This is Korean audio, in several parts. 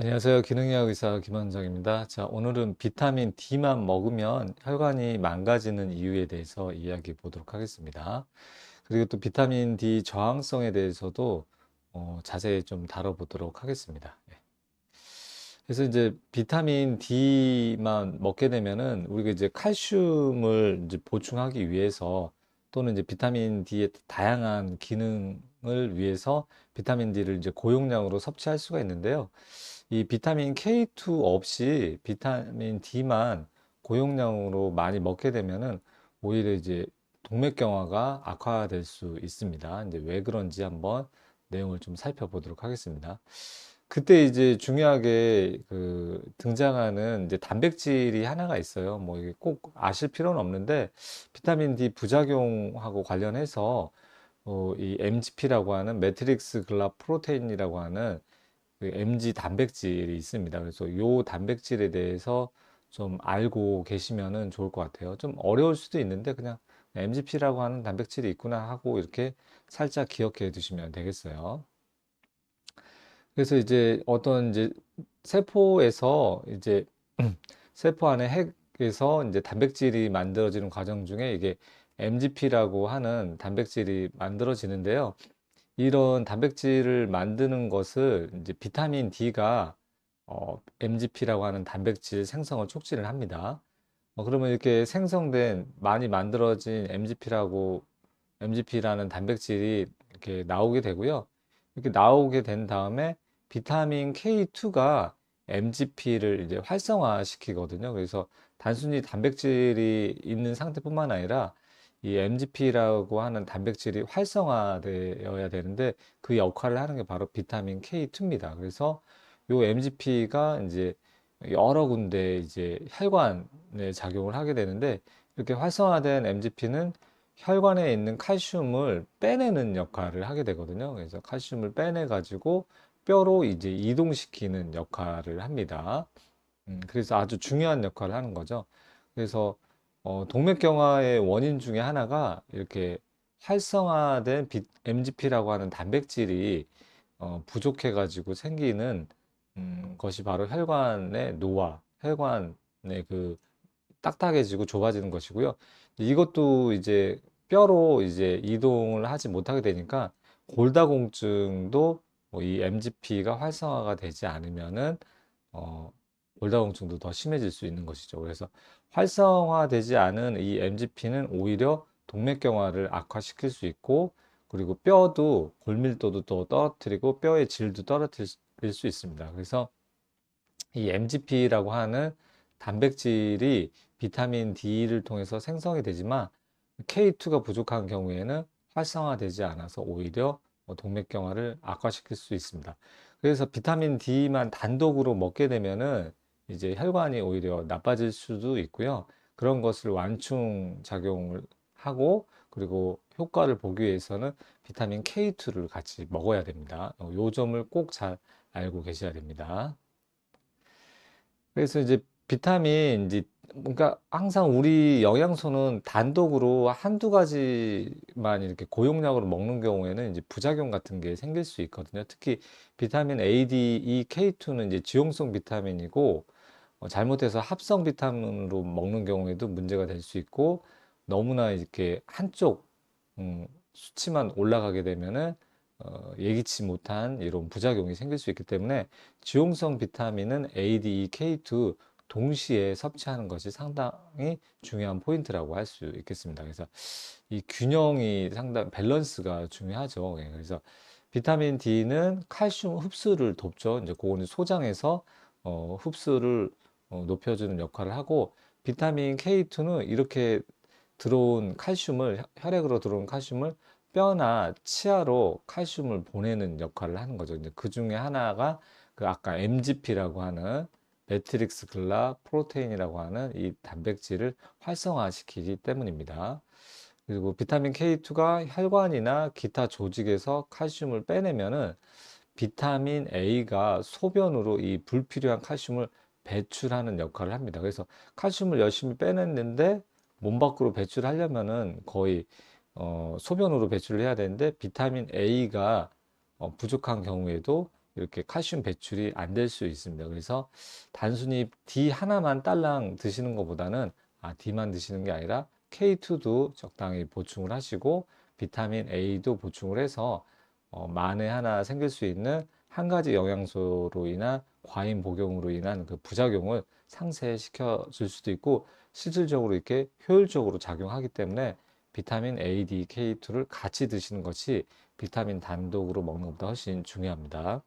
안녕하세요. 기능의학 의사 김원정입니다. 자, 오늘은 비타민 D만 먹으면 혈관이 망가지는 이유에 대해서 이야기해 보도록 하겠습니다. 그리고 또 비타민 D 저항성에 대해서도 어, 자세히 좀 다뤄보도록 하겠습니다. 예. 그래서 이제 비타민 D만 먹게 되면은 우리가 이제 칼슘을 이제 보충하기 위해서 또는 이제 비타민 D의 다양한 기능을 위해서 비타민 D를 이제 고용량으로 섭취할 수가 있는데요. 이 비타민 K2 없이 비타민 D만 고용량으로 많이 먹게 되면은 오히려 이제 동맥경화가 악화될 수 있습니다. 이제 왜 그런지 한번 내용을 좀 살펴보도록 하겠습니다. 그때 이제 중요하게 그 등장하는 이제 단백질이 하나가 있어요. 뭐 이게 꼭 아실 필요는 없는데 비타민 D 부작용하고 관련해서 어, 이 MGP라고 하는 매트릭스 글라 프로테인이라고 하는 그 MG 단백질이 있습니다. 그래서 요 단백질에 대해서 좀 알고 계시면은 좋을 것 같아요. 좀 어려울 수도 있는데 그냥 MGP라고 하는 단백질이 있구나 하고 이렇게 살짝 기억해 두시면 되겠어요. 그래서 이제 어떤 이제 세포에서 이제 세포 안에 핵에서 이제 단백질이 만들어지는 과정 중에 이게 MGP라고 하는 단백질이 만들어지는데요. 이런 단백질을 만드는 것을 이제 비타민 D가 어, MGP라고 하는 단백질 생성을 촉진을 합니다. 어, 그러면 이렇게 생성된 많이 만들어진 MGP라고 MGP라는 단백질이 이렇게 나오게 되고요. 이렇게 나오게 된 다음에 비타민 K2가 MGP를 이제 활성화시키거든요. 그래서 단순히 단백질이 있는 상태뿐만 아니라 이 MGP라고 하는 단백질이 활성화되어야 되는데 그 역할을 하는 게 바로 비타민 K2입니다. 그래서 요 MGP가 이제 여러 군데 이제 혈관에 작용을 하게 되는데 이렇게 활성화된 MGP는 혈관에 있는 칼슘을 빼내는 역할을 하게 되거든요. 그래서 칼슘을 빼내 가지고 뼈로 이제 이동시키는 역할을 합니다. 음, 그래서 아주 중요한 역할을 하는 거죠. 그래서 어, 동맥경화의 원인 중에 하나가 이렇게 활성화된 MGP라고 하는 단백질이 어, 부족해가지고 생기는 음, 것이 바로 혈관의 노화, 혈관의 그 딱딱해지고 좁아지는 것이고요. 이것도 이제 뼈로 이제 이동을 하지 못하게 되니까 골다공증도 뭐 이 MGP가 활성화가 되지 않으면은 어, 골다공증도 더 심해질 수 있는 것이죠. 그래서 활성화되지 않은 이 MGP는 오히려 동맥경화를 악화시킬 수 있고 그리고 뼈도 골밀도도 더 떨어뜨리고 뼈의 질도 떨어뜨릴 수 있습니다. 그래서 이 MGP라고 하는 단백질이 비타민 D를 통해서 생성이 되지만 K2가 부족한 경우에는 활성화되지 않아서 오히려 동맥경화를 악화시킬 수 있습니다. 그래서 비타민 D만 단독으로 먹게 되면은 이제 혈관이 오히려 나빠질 수도 있고요. 그런 것을 완충 작용을 하고 그리고 효과를 보기 위해서는 비타민 K2를 같이 먹어야 됩니다. 어, 요 점을 꼭 잘 알고 계셔야 됩니다. 그래서 이제 비타민 이제 그러니까 항상 우리 영양소는 단독으로 한두 가지만 이렇게 고용량으로 먹는 경우에는 이제 부작용 같은 게 생길 수 있거든요. 특히 비타민 A, D, E, K2는 이제 지용성 비타민이고 어, 잘못해서 합성 비타민으로 먹는 경우에도 문제가 될 수 있고 너무나 이렇게 한쪽 음, 수치만 올라가게 되면은 어, 예기치 못한 이런 부작용이 생길 수 있기 때문에 지용성 비타민은 A, D, E, K2 동시에 섭취하는 것이 상당히 중요한 포인트라고 할 수 있겠습니다. 그래서 이 균형이 상당 밸런스가 중요하죠. 예, 그래서 비타민 D는 칼슘 흡수를 돕죠. 이제 그거는 소장에서 어, 흡수를 어, 높여주는 역할을 하고 비타민 K2는 이렇게 들어온 칼슘을 혈액으로 들어온 칼슘을 뼈나 치아로 칼슘을 보내는 역할을 하는 거죠. 이제 그 중에 하나가 그 아까 MGP라고 하는 매트릭스 글라 프로테인이라고 하는 이 단백질을 활성화시키기 때문입니다. 그리고 비타민 K2가 혈관이나 기타 조직에서 칼슘을 빼내면은 비타민 A가 소변으로 이 불필요한 칼슘을 배출하는 역할을 합니다. 그래서 칼슘을 열심히 빼냈는데 몸 밖으로 배출하려면은 거의 어, 소변으로 배출을 해야 되는데 비타민 A가 어, 부족한 경우에도 이렇게 칼슘 배출이 안 될 수 있습니다. 그래서 단순히 D 하나만 딸랑 드시는 것보다는 아, D만 드시는 게 아니라 K2도 적당히 보충을 하시고 비타민 A도 보충을 해서 어, 만에 하나 생길 수 있는 한 가지 영양소로 인한 과잉 복용으로 인한 그 부작용을 상쇄시켜 줄 수도 있고 실질적으로 이렇게 효율적으로 작용하기 때문에 비타민 A, D, K2를 같이 드시는 것이 비타민 단독으로 먹는 것보다 훨씬 중요합니다.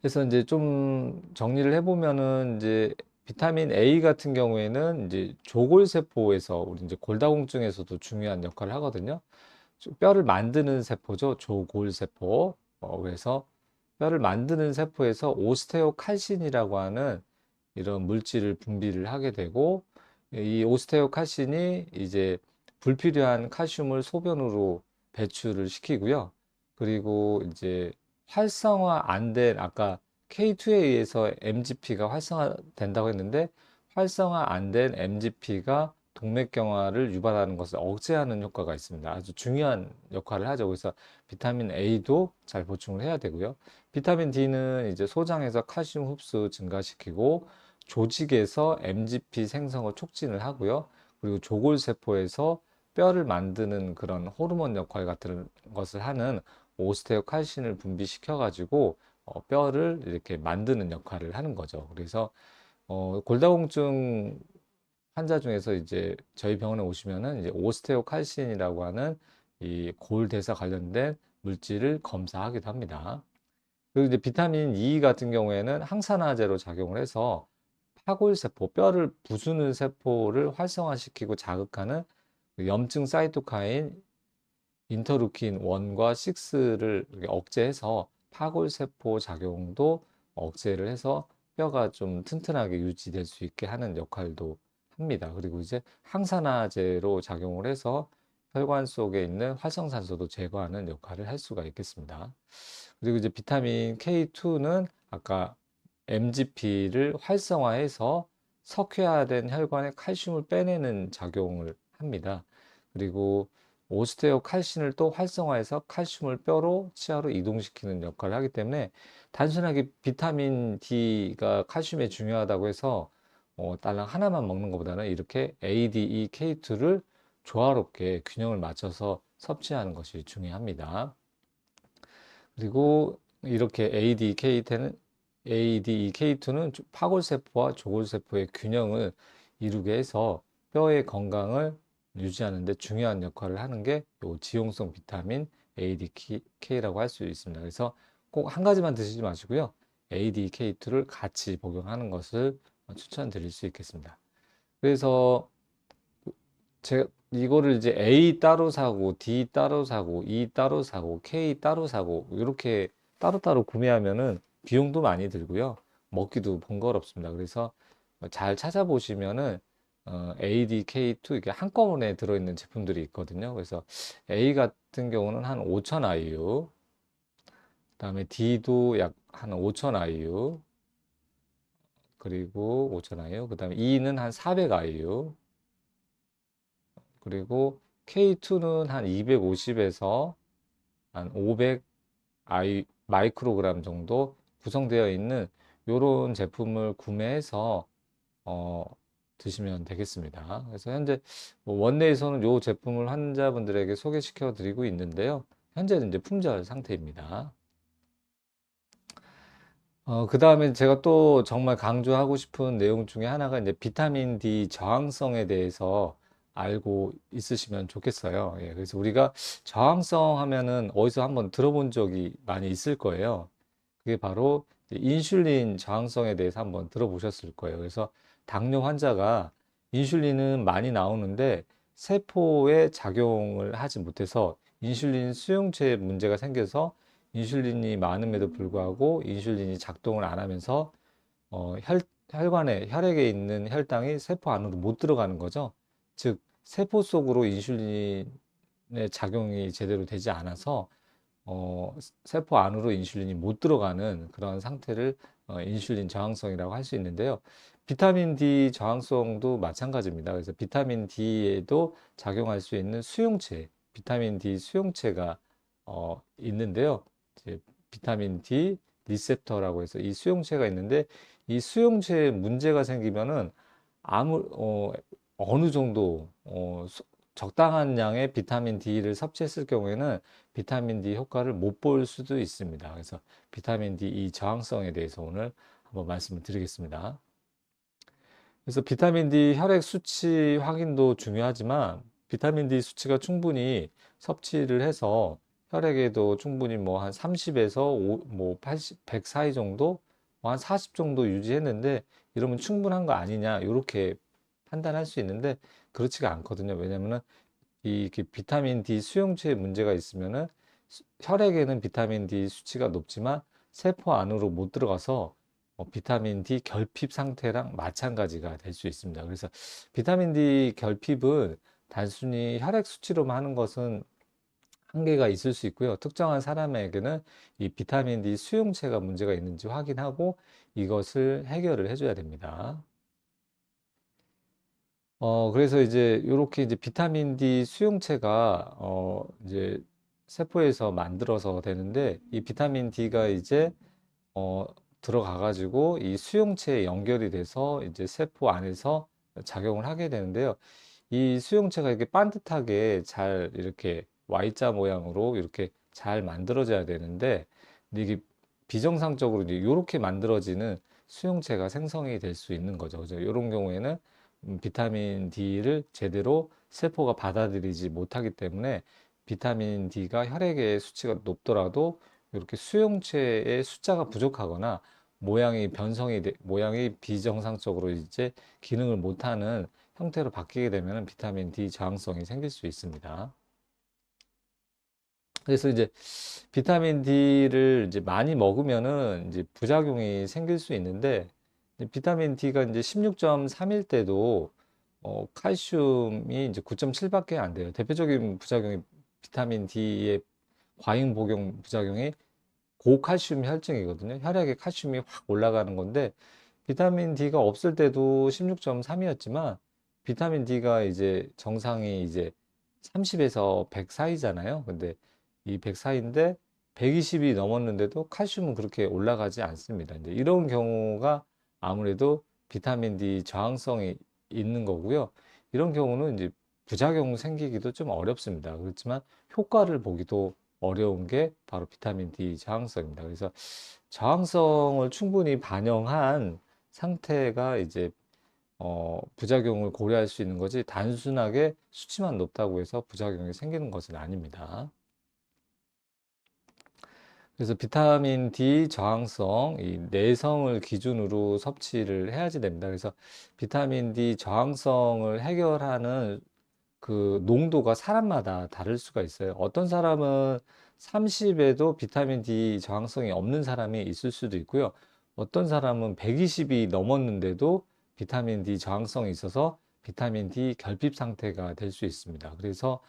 그래서 이제 좀 정리를 해보면은 이제 비타민 A 같은 경우에는 이제 조골세포에서 우리 이제 골다공증에서도 중요한 역할을 하거든요. 뼈를 만드는 세포죠. 조골세포. 어, 그래서 뼈를 만드는 세포에서 오스테오칼신이라고 하는 이런 물질을 분비를 하게 되고 이 오스테오칼신이 이제 불필요한 칼슘을 소변으로 배출을 시키고요. 그리고 이제 활성화 안 된 아까 K2에 의해서 MGP가 활성화된다고 했는데 활성화 안 된 MGP가 동맥경화를 유발하는 것을 억제하는 효과가 있습니다. 아주 중요한 역할을 하죠. 그래서 비타민 A도 잘 보충을 해야 되고요. 비타민 D는 이제 소장에서 칼슘 흡수 증가시키고 조직에서 MGP 생성을 촉진을 하고요. 그리고 조골세포에서 뼈를 만드는 그런 호르몬 역할 같은 것을 하는 오스테오칼신을 분비시켜 가지고 어, 뼈를 이렇게 만드는 역할을 하는 거죠. 그래서 어, 골다공증 환자 중에서 이제 저희 병원에 오시면은 이제 오스테오칼신이라고 하는 이 골대사 관련된 물질을 검사하기도 합니다. 그리고 이제 비타민 E 같은 경우에는 항산화제로 작용을 해서 파골세포, 뼈를 부수는 세포를 활성화시키고 자극하는 그 염증 사이토카인 인터루킨 1과 6를 억제해서 파골세포 작용도 억제를 해서 뼈가 좀 튼튼하게 유지될 수 있게 하는 역할도 합니다. 그리고 이제 항산화제로 작용을 해서 혈관 속에 있는 활성산소도 제거하는 역할을 할 수가 있겠습니다. 그리고 이제 비타민 K2는 아까 MGP를 활성화해서 석회화된 혈관에 칼슘을 빼내는 작용을 합니다. 그리고 오스테오 칼신을 또 활성화해서 칼슘을 뼈로 치아로 이동시키는 역할을 하기 때문에 단순하게 비타민 D가 칼슘에 중요하다고 해서 어, 딸랑 하나만 먹는 것보다는 이렇게 A, D, E, K2를 조화롭게 균형을 맞춰서 섭취하는 것이 중요합니다. 그리고 이렇게 A, D, K10은 A, D, E, K2는 파골세포와 조골세포의 균형을 이루게 해서 뼈의 건강을 유지하는 데 중요한 역할을 하는 게요 지용성 비타민 ADK라고 할 수 있습니다. 그래서 꼭 한 가지만 드시지 마시고요. ADK2를 같이 복용하는 것을 추천드릴 수 있겠습니다. 그래서 제가 이거를 이제 A 따로 사고 D 따로 사고 E 따로 사고 K 따로 사고 이렇게 따로따로 구매하면은 비용도 많이 들고요. 먹기도 번거롭습니다. 그래서 잘 찾아보시면은 어, ADK2 이게 한꺼번에 들어있는 제품들이 있거든요. 그래서 A 같은 경우는 한 5,000 IU, 그다음에 D도 약 한 5,000 IU, 그리고 5,000 IU, 그 다음에 E는 한 400 IU, 그리고 K2는 한 250에서 한 500 I 마이크로그램 정도 구성되어 있는 이런 제품을 구매해서 어, 드시면 되겠습니다. 그래서 현재 뭐 원내에서는 이 제품을 환자분들에게 소개시켜 드리고 있는데요. 현재는 이제 품절 상태입니다. 어, 그 다음에 제가 또 정말 강조하고 싶은 내용 중에 하나가 이제 비타민 D 저항성에 대해서 알고 있으시면 좋겠어요. 예, 그래서 우리가 저항성 하면은 어디서 한번 들어본 적이 많이 있을 거예요. 그게 바로 인슐린 저항성에 대해서 한번 들어보셨을 거예요. 그래서 당뇨 환자가 인슐린은 많이 나오는데 세포에 작용을 하지 못해서 인슐린 수용체에 문제가 생겨서 인슐린이 많음에도 불구하고 인슐린이 작동을 안 하면서 어, 혈, 혈관에 혈액에 있는 혈당이 세포 안으로 못 들어가는 거죠. 즉 세포 속으로 인슐린의 작용이 제대로 되지 않아서 어, 세포 안으로 인슐린이 못 들어가는 그런 상태를 어, 인슐린 저항성이라고 할 수 있는데요. 비타민 D 저항성도 마찬가지입니다. 그래서 비타민 D에도 작용할 수 있는 수용체, 비타민 D 수용체가 어, 있는데요. 이제 비타민 D 리셉터라고 해서 이 수용체가 있는데 이 수용체에 문제가 생기면은 아무 어, 어느 정도 어, 수- 적당한 양의 비타민 D를 섭취했을 경우에는 비타민 D 효과를 못 볼 수도 있습니다. 그래서 비타민 D 이 저항성에 대해서 오늘 한번 말씀을 드리겠습니다. 그래서 비타민 D 혈액 수치 확인도 중요하지만 비타민 D 수치가 충분히 섭취를 해서 혈액에도 충분히 뭐 한 30에서 5, 뭐 80, 100 사이 정도, 뭐 한 40 정도 유지했는데 이러면 충분한 거 아니냐 이렇게 판단할 수 있는데 그렇지가 않거든요. 왜냐면은 이 비타민 D 수용체에 문제가 있으면은 수- 혈액에는 비타민 D 수치가 높지만 세포 안으로 못 들어가서 어, 비타민 D 결핍 상태랑 마찬가지가 될 수 있습니다. 그래서 비타민 D 결핍은 단순히 혈액 수치로만 하는 것은 한계가 있을 수 있고요. 특정한 사람에게는 이 비타민 D 수용체가 문제가 있는지 확인하고 이것을 해결을 해줘야 됩니다. 어, 그래서 이제 이렇게 이제 비타민 D 수용체가 어, 이제 세포에서 만들어서 되는데 이 비타민 D가 이제 어, 들어가 가지고 이 수용체에 연결이 돼서 이제 세포 안에서 작용을 하게 되는데요. 이 수용체가 이렇게 반듯하게 잘 이렇게 Y자 모양으로 이렇게 잘 만들어져야 되는데 이게 비정상적으로 이렇게 만들어지는 수용체가 생성이 될 수 있는 거죠. 그죠? 이런 경우에는 음, 비타민 D를 제대로 세포가 받아들이지 못하기 때문에 비타민 D가 혈액의 수치가 높더라도 이렇게 수용체의 숫자가 부족하거나 모양이 변성이 돼- 모양이 비정상적으로 이제 기능을 못하는 형태로 바뀌게 되면 비타민 D 저항성이 생길 수 있습니다. 그래서 이제 비타민 D를 이제 많이 먹으면은 이제 부작용이 생길 수 있는데 비타민 D가 이제 16.3일 때도 어, 칼슘이 이제 9.7밖에 안 돼요. 대표적인 부작용이 비타민 D의 과잉 복용 부작용이 고칼슘 혈증이거든요. 혈액에 칼슘이 확 올라가는 건데 비타민 D가 없을 때도 16.3이었지만 비타민 D가 이제 정상이 이제 30에서 100 사이잖아요. 근데 이 100 사이인데 120이 넘었는데도 칼슘은 그렇게 올라가지 않습니다. 이제 이런 경우가 아무래도 비타민 D 저항성이 있는 거고요. 이런 경우는 이제 부작용 생기기도 좀 어렵습니다. 그렇지만 효과를 보기도 어려운 게 바로 비타민 D 저항성입니다. 그래서 저항성을 충분히 반영한 상태가 이제 어, 부작용을 고려할 수 있는 거지 단순하게 수치만 높다고 해서 부작용이 생기는 것은 아닙니다. 그래서 비타민 D 저항성, 이 내성을 기준으로 섭취를 해야지 됩니다. 그래서 비타민 D 저항성을 해결하는 그 농도가 사람마다 다를 수가 있어요. 어떤 사람은 30에도 비타민 D 저항성이 없는 사람이 있을 수도 있고요. 어떤 사람은 120이 넘었는데도 비타민 D 저항성이 있어서 비타민 D 결핍 상태가 될 수 있습니다. 그래서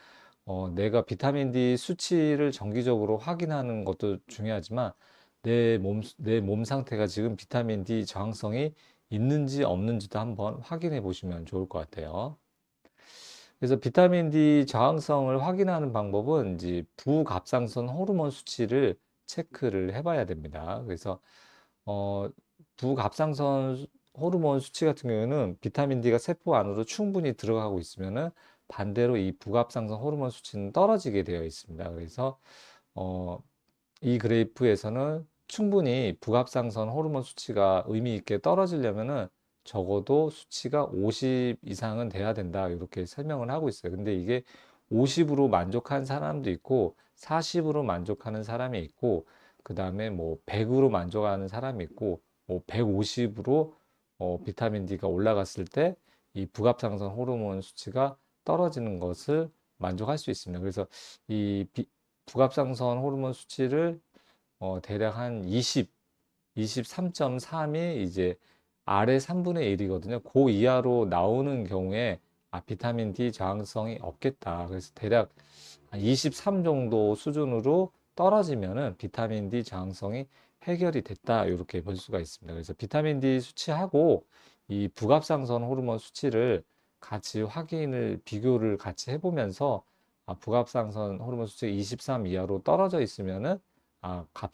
어, 내가 비타민 D 수치를 정기적으로 확인하는 것도 중요하지만 내 몸, 내 몸 상태가 지금 비타민 D 저항성이 있는지 없는지도 한번 확인해 보시면 좋을 것 같아요. 그래서 비타민 D 저항성을 확인하는 방법은 이제 부갑상선 호르몬 수치를 체크를 해봐야 됩니다. 그래서 어, 부갑상선 호르몬 수치 같은 경우에는 비타민 D가 세포 안으로 충분히 들어가고 있으면은 반대로 이 부갑상선 호르몬 수치는 떨어지게 되어 있습니다. 그래서 어, 이 그래프에서는 충분히 부갑상선 호르몬 수치가 의미 있게 떨어지려면은 적어도 수치가 50 이상은 돼야 된다. 이렇게 설명을 하고 있어요. 근데 이게 50으로 만족한 사람도 있고 40으로 만족하는 사람이 있고 그 다음에 뭐 100으로 만족하는 사람이 있고 뭐 150으로 어, 비타민 D가 올라갔을 때 이 부갑상선 호르몬 수치가 떨어지는 것을 만족할 수 있습니다. 그래서 이 비, 부갑상선 호르몬 수치를 어, 대략 한 20, 23.3이 이제 아래 3분의 1이거든요. 그 이하로 나오는 경우에 아, 비타민 D 저항성이 없겠다. 그래서 대략 23 정도 수준으로 떨어지면은 비타민 D 저항성이 해결이 됐다. 이렇게 볼 수가 있습니다. 그래서 비타민 D 수치하고 이 부갑상선 호르몬 수치를 같이 확인을 비교를 같이 해보면서 아, 부갑상선 호르몬 수치가 23 이하로 떨어져 있으면은 아, 갑,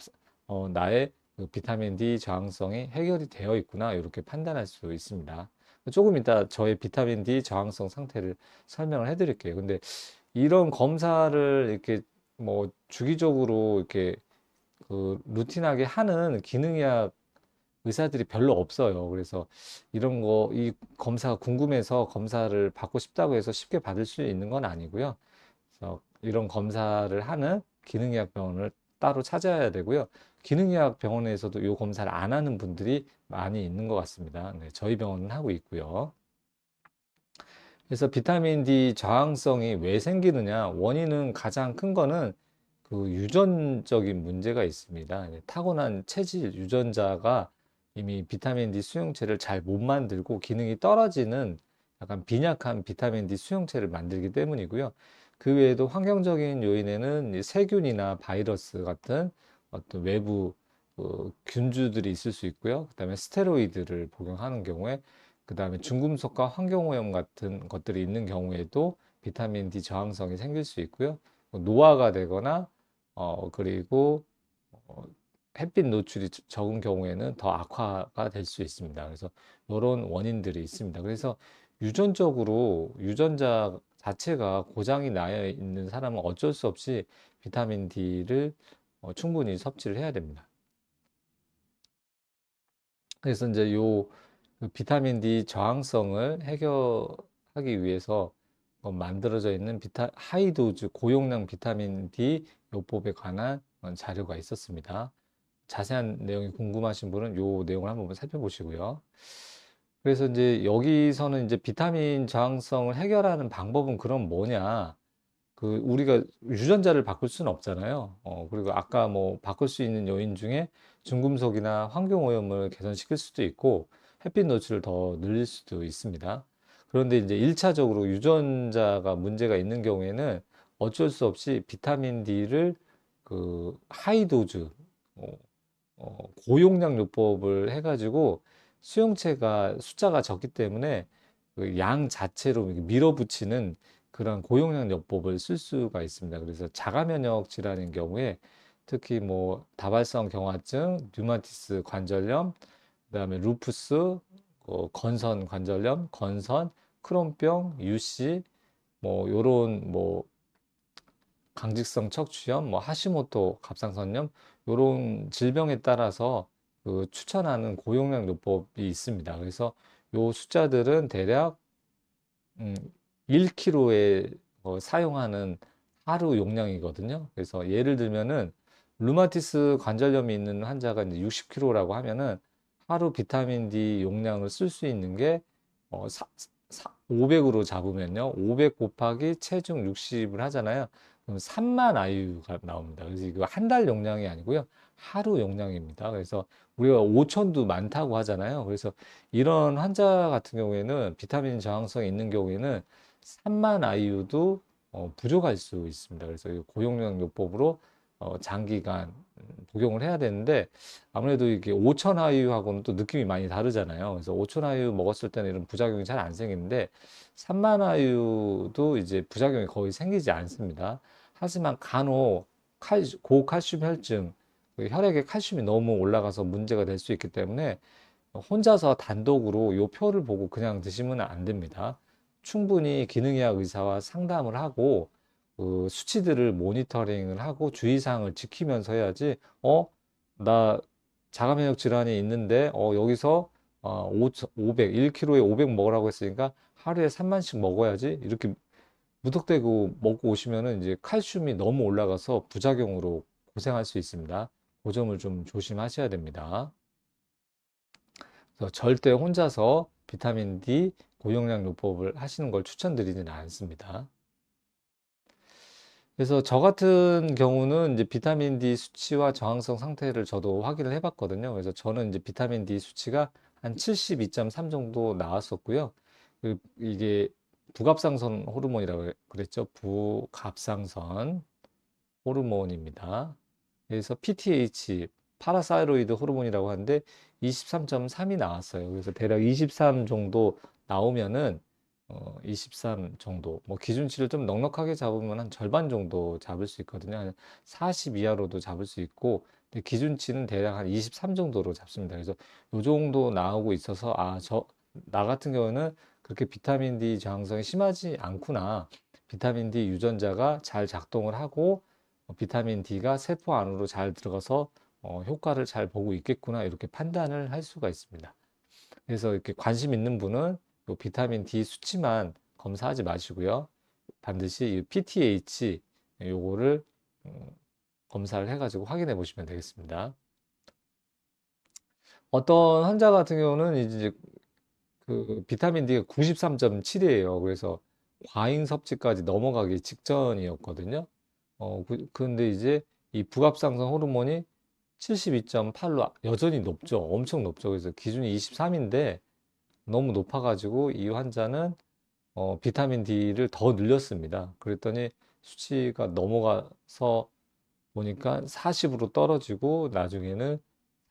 어, 나의 그 비타민 D 저항성이 해결이 되어 있구나 이렇게 판단할 수 있습니다. 조금 이따 저의 비타민 D 저항성 상태를 설명을 해드릴게요. 근데 이런 검사를 이렇게 뭐 주기적으로 이렇게 그 루틴하게 하는 기능의학 의사들이 별로 없어요. 그래서 이런 거, 이 검사가 궁금해서 검사를 받고 싶다고 해서 쉽게 받을 수 있는 건 아니고요. 그래서 이런 검사를 하는 기능의학 병원을 따로 찾아야 되고요. 기능의학 병원에서도 이 검사를 안 하는 분들이 많이 있는 것 같습니다. 네, 저희 병원은 하고 있고요. 그래서 비타민 D 저항성이 왜 생기느냐? 원인은 가장 큰 거는 그 유전적인 문제가 있습니다. 타고난 체질 유전자가 이미 비타민 D 수용체를 잘 못 만들고 기능이 떨어지는 약간 빈약한 비타민 D 수용체를 만들기 때문이고요. 그 외에도 환경적인 요인에는 세균이나 바이러스 같은 어떤 외부 어, 균주들이 있을 수 있고요. 그다음에 스테로이드를 복용하는 경우에 그다음에 중금속과 환경오염 같은 것들이 있는 경우에도 비타민 D 저항성이 생길 수 있고요. 뭐 노화가 되거나 어 그리고 어, 햇빛 노출이 적은 경우에는 더 악화가 될 수 있습니다. 그래서 이런 원인들이 있습니다. 그래서 유전적으로 유전자 자체가 고장이 나 있는 사람은 어쩔 수 없이 비타민 D를 어, 충분히 섭취를 해야 됩니다. 그래서 이제 요 비타민 D 저항성을 해결하기 위해서 어, 만들어져 있는 비타, 하이도즈 고용량 비타민 D 요법에 관한 어, 자료가 있었습니다. 자세한 내용이 궁금하신 분은 요 내용을 한번 살펴보시고요. 그래서 이제 여기서는 이제 비타민 저항성을 해결하는 방법은 그럼 뭐냐? 그 우리가 유전자를 바꿀 수는 없잖아요. 어, 그리고 아까 뭐 바꿀 수 있는 요인 중에 중금속이나 환경 오염을 개선시킬 수도 있고 햇빛 노출을 더 늘릴 수도 있습니다. 그런데 이제 1차적으로 유전자가 문제가 있는 경우에는 어쩔 수 없이 비타민 D를 그 하이 도즈 어, 어, 고용량 요법을 해가지고 수용체가 숫자가 적기 때문에 그 양 자체로 밀어붙이는 그런 고용량 요법을 쓸 수가 있습니다. 그래서 자가 면역 질환인 경우에 특히 뭐 다발성 경화증, 류마티스 관절염, 그다음에 루푸스, 어, 건선 관절염, 건선, 크론병, 유씨, 뭐 요런 뭐 강직성 척추염, 뭐 하시모토 갑상선염 요런 질병에 따라서 그 추천하는 고용량 요법이 있습니다. 그래서 요 숫자들은 대략 음, 1kg에 어, 사용하는 하루 용량이거든요. 그래서 예를 들면은 루마티스 관절염이 있는 환자가 이제 60kg라고 하면은 하루 비타민 D 용량을 쓸 수 있는 게 어, 500으로 잡으면요. 500 곱하기 체중 60을 하잖아요. 그럼 3만 아유가 나옵니다. 그래서 이거 한 달 용량이 아니고요. 하루 용량입니다. 그래서 우리가 5천도 많다고 하잖아요. 그래서 이런 환자 같은 경우에는 비타민 저항성이 있는 경우에는 3만 아이유도 어, 부족할 수 있습니다. 그래서 고용량 요법으로 어, 장기간 복용을 해야 되는데 아무래도 이게 5천 아이유하고는 또 느낌이 많이 다르잖아요. 그래서 5천 아이유 먹었을 때는 이런 부작용이 잘 안 생기는데 3만 아이유도 이제 부작용이 거의 생기지 않습니다. 하지만 간혹 칼, 고칼슘 혈증, 그 혈액에 칼슘이 너무 올라가서 문제가 될 수 있기 때문에 혼자서 단독으로 요 표를 보고 그냥 드시면 안 됩니다. 충분히 기능의학 의사와 상담을 하고 그 수치들을 모니터링을 하고 주의사항을 지키면서 해야지 어 나 자가면역 질환이 있는데 어 여기서 어 500, 1kg에 500 먹으라고 했으니까 하루에 3만씩 먹어야지 이렇게 무턱대고 먹고 오시면은 이제 칼슘이 너무 올라가서 부작용으로 고생할 수 있습니다. 그 점을 좀 조심하셔야 됩니다. 그래서 절대 혼자서 비타민 D 고용량 요법을 하시는 걸 추천드리지는 않습니다. 그래서 저 같은 경우는 이제 비타민 D 수치와 저항성 상태를 저도 확인을 해봤거든요. 그래서 저는 이제 비타민 D 수치가 한 72.3 정도 나왔었고요. 그 이게 부갑상선 호르몬이라고 그랬죠. 부갑상선 호르몬입니다. 그래서 PTH, 파라사이로이드 호르몬이라고 하는데 23.3이 나왔어요. 그래서 대략 23 정도 나오면은 어, 23 정도, 뭐 기준치를 좀 넉넉하게 잡으면 한 절반 정도 잡을 수 있거든요. 한40 이하로도 잡을 수 있고 근데 기준치는 대략 한 23 정도로 잡습니다. 그래서 요 정도 나오고 있어서 아, 저 나 같은 경우는 그렇게 비타민 D 저항성이 심하지 않구나. 비타민 D 유전자가 잘 작동을 하고 어, 비타민 D가 세포 안으로 잘 들어가서 어, 효과를 잘 보고 있겠구나 이렇게 판단을 할 수가 있습니다. 그래서 이렇게 관심 있는 분은 요 비타민 D 수치만 검사하지 마시고요. 반드시 이 PTH 요거를 음, 검사를 해가지고 확인해 보시면 되겠습니다. 어떤 환자 같은 경우는 이제 그 비타민 D가 93.7이에요. 그래서 과잉 섭취까지 넘어가기 직전이었거든요. 어, 그, 근데 이제 이 부갑상선 호르몬이 72.8로 여전히 높죠. 엄청 높죠. 그래서 기준이 23인데 너무 높아가지고 이 환자는 어, 비타민 D를 더 늘렸습니다. 그랬더니 수치가 넘어가서 보니까 40으로 떨어지고 나중에는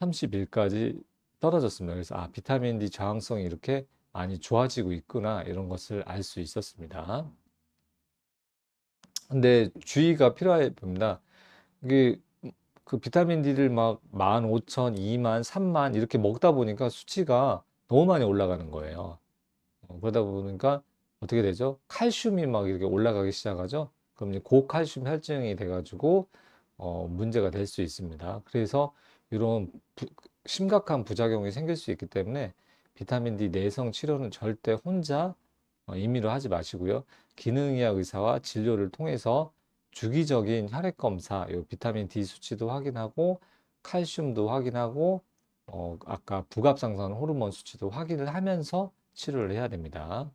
31까지 떨어졌습니다. 그래서 아, 비타민 D 저항성이 이렇게 많이 좋아지고 있구나 이런 것을 알 수 있었습니다. 근데 주의가 필요해 봅니다. 이게 그 비타민 D를 막 15,000, 2만, 3만 이렇게 먹다 보니까 수치가 너무 많이 올라가는 거예요. 어, 그러다 보니까 어떻게 되죠? 칼슘이 막 이렇게 올라가기 시작하죠. 그럼 이제 고칼슘 혈증이 돼가지고 어, 문제가 될 수 있습니다. 그래서 이런 부- 심각한 부작용이 생길 수 있기 때문에 비타민 D 내성 치료는 절대 혼자 어, 임의로 하지 마시고요. 기능의학 의사와 진료를 통해서 주기적인 혈액 검사, 요 비타민 D 수치도 확인하고 칼슘도 확인하고 어, 아까 부갑상선 호르몬 수치도 확인을 하면서 치료를 해야 됩니다.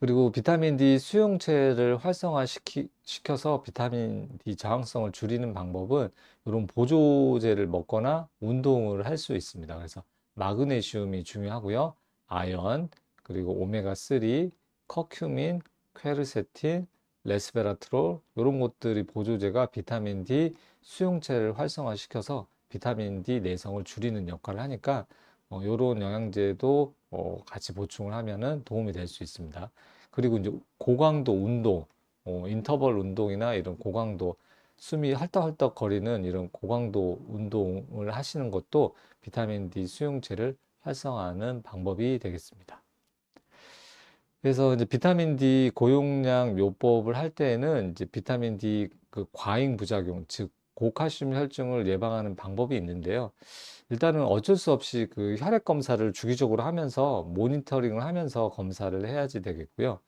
그리고 비타민 D 수용체를 활성화시키, 시켜서 비타민 D 저항성을 줄이는 방법은 이런 보조제를 먹거나 운동을 할 수 있습니다. 그래서 마그네슘이 중요하고요. 아연, 그리고 오메가3, 커큐민, 퀘르세틴, 레스베라트롤 이런 것들이 보조제가 비타민 D 수용체를 활성화시켜서 비타민 D 내성을 줄이는 역할을 하니까 어, 이런 영양제도 어, 같이 보충을 하면은 도움이 될 수 있습니다. 그리고 이제 고강도 운동, 어, 인터벌 운동이나 이런 고강도 숨이 헐떡헐떡 거리는 이런 고강도 운동을 하시는 것도 비타민 D 수용체를 활성화하는 방법이 되겠습니다. 그래서 이제 비타민 D 고용량 요법을 할 때에는 이제 비타민 D 그 과잉 부작용, 즉 고칼슘 혈증을 예방하는 방법이 있는데요. 일단은 어쩔 수 없이 그 혈액 검사를 주기적으로 하면서 모니터링을 하면서 검사를 해야지 되겠고요.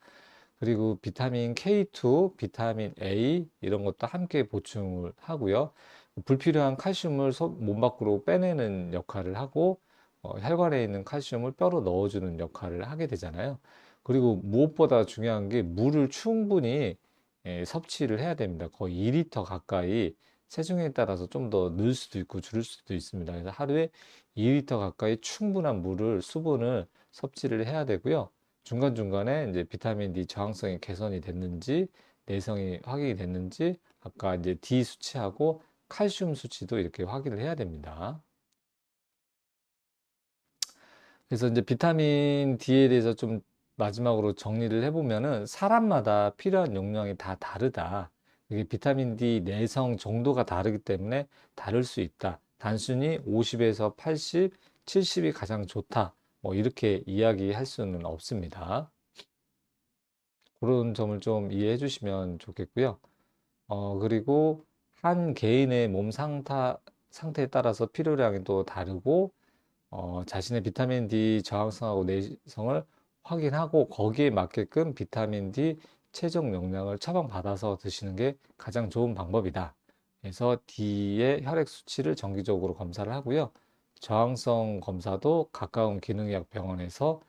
그리고 비타민 K2, 비타민 A 이런 것도 함께 보충을 하고요. 불필요한 칼슘을 몸 밖으로 빼내는 역할을 하고 어, 혈관에 있는 칼슘을 뼈로 넣어주는 역할을 하게 되잖아요. 그리고 무엇보다 중요한 게 물을 충분히 예, 섭취를 해야 됩니다. 거의 2리터 가까이 체중에 따라서 좀 더 늘 수도 있고 줄을 수도 있습니다. 그래서 하루에 2리터 가까이 충분한 물을 수분을 섭취를 해야 되고요. 중간중간에 이제 비타민 D 저항성이 개선이 됐는지 내성이 확인이 됐는지 아까 이제 D 수치하고 칼슘 수치도 이렇게 확인을 해야 됩니다. 그래서 이제 비타민 D에 대해서 좀 마지막으로 정리를 해보면은 사람마다 필요한 용량이 다 다르다. 이게 비타민 D 내성 정도가 다르기 때문에 다를 수 있다. 단순히 50에서 80, 70이 가장 좋다. 뭐 이렇게 이야기할 수는 없습니다. 그런 점을 좀 이해해 주시면 좋겠고요. 어, 그리고 한 개인의 몸 상타, 상태에 따라서 필요량이 또 다르고, 어, 자신의 비타민 D 저항성하고 내성을 확인하고 거기에 맞게끔 비타민 D 최종 용량을 처방받아서 드시는 게 가장 좋은 방법이다. 그래서 D의 혈액 수치를 정기적으로 검사를 하고요. 저항성 검사도 가까운 기능의학 병원에서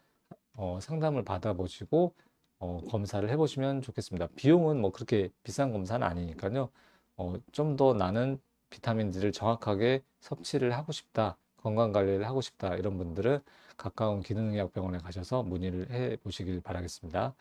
어, 상담을 받아보시고 어, 검사를 해보시면 좋겠습니다. 비용은 뭐 그렇게 비싼 검사는 아니니까요. 어, 좀 더 나는 비타민 D를 정확하게 섭취를 하고 싶다. 건강 관리를 하고 싶다. 이런 분들은 가까운 기능의학 병원에 가셔서 문의를 해 보시길 바라겠습니다.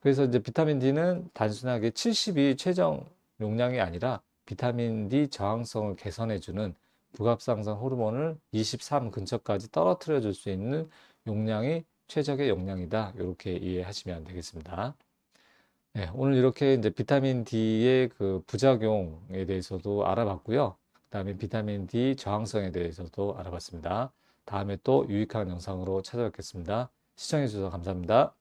그래서 이제 비타민 D는 단순하게 70이 최정 용량이 아니라 비타민 D 저항성을 개선해 주는 부갑상선 호르몬을 23 근처까지 떨어뜨려 줄 수 있는 용량이 최적의 용량이다. 이렇게 이해하시면 되겠습니다. 네, 오늘 이렇게 이제 비타민 D의 그 부작용에 대해서도 알아봤고요. 그 다음에 비타민 D 저항성에 대해서도 알아봤습니다. 다음에 또 유익한 영상으로 찾아뵙겠습니다. 시청해 주셔서 감사합니다.